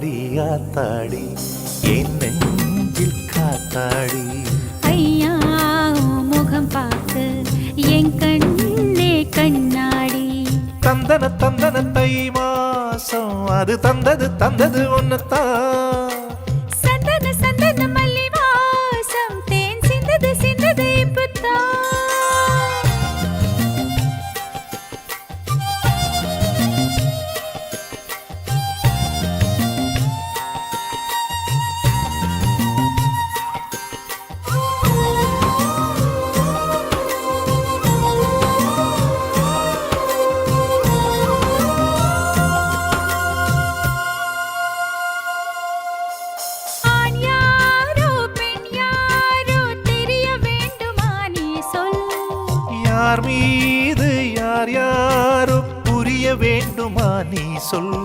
ஆத்தாடி என் நெஞ்சில் காத்தாடி. ஐயா முகம் பார்த்து என் கண்ணே கண்ணாடி. தந்தன தந்தன தை மாசம் அது தந்தது தந்தது ஒன்னத்தான் யார் மீது யார் யாரும் புரிய வேண்டுமா நீ சொல்